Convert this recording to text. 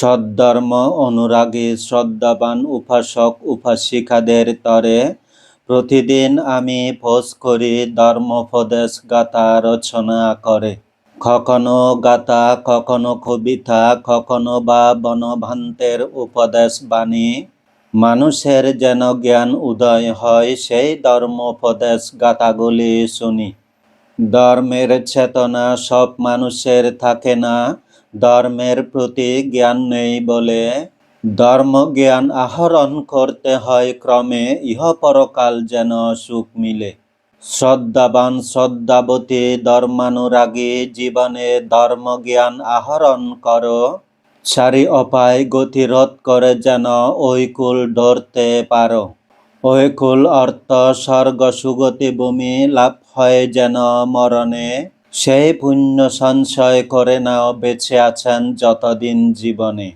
সদ্ধর্ম অনুরাগী, শ্রদ্ধাবান উপাসক, উপাসিকাদের তরে প্রতিদিন আমি ভোজ করি ধর্মোপদেশ গাথা রচনা করে। কখনো গাথা, কখনো কবিতা, কখনো বা বনভান্তের উপদেশ বাণী। মানুষের যেন জ্ঞান উদয় হয় সেই ধর্মোপদেশ গাথাগুলি শুনি। ধর্মের চেতনা সব মানুষের থাকে না ধর্মের প্রতি জ্ঞান নেই বলে। ধর্ম জ্ঞান আহরণ করতে হয় ক্রমে ইহ পরকাল যেন সুখ মিলে। শ্রদ্ধাবান শ্রদ্ধাবতী ধর্মানুরাগী জীবনে ধর্ম জ্ঞান আহরণ করো। চারি অপায় গতিরোধ করে যেন ওই কুল ধরতে পারো। ওই কুল অর্থ স্বর্গ সুগতি ভূমি লাভ হয় যেন মরণে। সেই পুণ্য সঞ্চয় করে নাও বেঁচে আছেন যতদিন জীবনে।